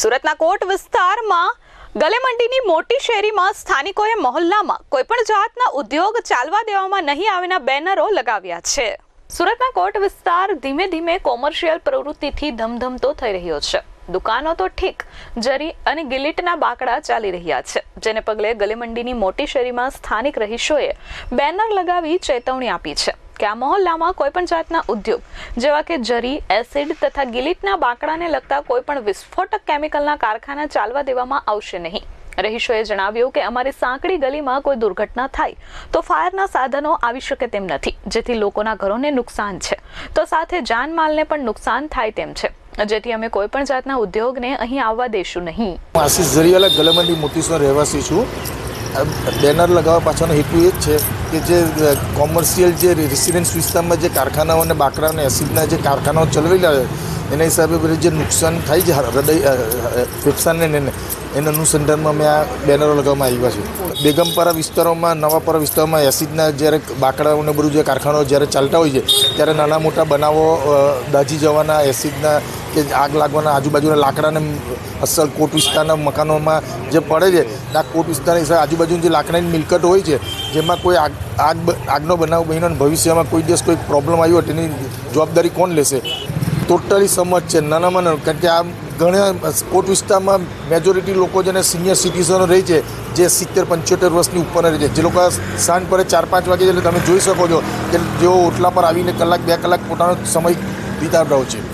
સુરતના કોટ વિસ્તારમાં ગલેમંડીની મોટી શેરીમાં સ્થાનિકોએ મહોલ્લામાં કોઈપણ જાતના ઉદ્યોગ ચાલવા દેવામાં નહીં આવેના બેનરો લગાવ્યા છે. સુરતના કોટ વિસ્તાર ધીમે ધીમે કોમર્શિયલ પ્રવૃત્તિથી ધમધમતો થઈ રહ્યો છે. દુકાનો તો ઠીક, જરી અને ગિલિટના બાકડા ચાલી રહ્યા છે. જેને પગલે ગલીમંડીની મોટી શેરીમાં સ્થાનિક રહીશોએ બેનર લગાવી ચેતવણી આપી છે. કે આ મહોલ્લામાં કોઈપણ જાતના ઉદ્યોગ, જેવા કે જરી, એસિડ તથા ગિલીટના બાંકડાને લગતા કોઈપણ વિસ્ફોટક કેમિકલના કારખાના ચાલવા દેવામાં આવશે નહીં. રહીશોએ જણાવ્યું કે અમારી સાંકડી ગલીમાં કોઈ દુર્ઘટના થાય તો ફાયરના સાધનો આવી શકે તેમ નથી, જેથી લોકોના ઘરોને નુકસાન છે. તો સાથે જાનમાલને પણ નુકસાન થાય તેમ છે. જેથી અમે કોઈ પણ જાતના ઉદ્યોગને અહીં આવવા દેશું નહીં. આશીષ જરીવાલા ગલેમંડી મોતીસનો રહેવાસી છું. બેનર લગાવવા પાછળનો હેતુ એ જ છે. કે જે કોમર્શિયલ જે રેસિડેન્સ વિસ્તારમાં જે કારખાનાઓ અને બાકડા અને એસિડના જે કારખાનાઓ ચલાવેલા છે એના હિસાબે બધું જે નુકસાન થાય છે હૃદય ફેફસાને એને અનુસંધાનમાં મેં આ બેનરો લગાવવામાં આવ્યા છે. બેગમપરા વિસ્તારોમાં, નવાપરા વિસ્તારોમાં એસિડના જ્યારે બાકડાઓને બધું જે કારખાનાઓ જ્યારે ચાલતા હોય છે, ત્યારે નાના મોટા બનાવો દાજી જવાના એસિડના કે આગ લાગવાના આજુબાજુના લાકડાને અસલ કોટ વિસ્તારના મકાનોમાં જે પડે છે, આ કોટ વિસ્તારની આજુબાજુની જે લાકડાની મિલકત હોય છે, જેમાં કોઈ આગ આગ આગનો બનાવ બન્યો ભવિષ્યમાં કોઈ દિવસ કોઈ પ્રોબ્લેમ આવ્યો તેની જવાબદારી કોણ લેશે? ટોટલી સમજ છે, નાનામાં નાનું, કારણ કે આ ઘણા કોટ વિસ્તારમાં મેજોરિટી લોકો જેને સિનિયર સિટીઝનો રહે છે, જે સિત્તેર, પંચોતેર વર્ષની ઉપર રહે છે. જે લોકો સાંજ પડે ચાર પાંચ વાગે એટલે તમે જોઈ શકો છો કે જેઓ ઓટલા પર આવીને કલાક, બે કલાક પોતાનો સમય વિતાવતા હોય છે.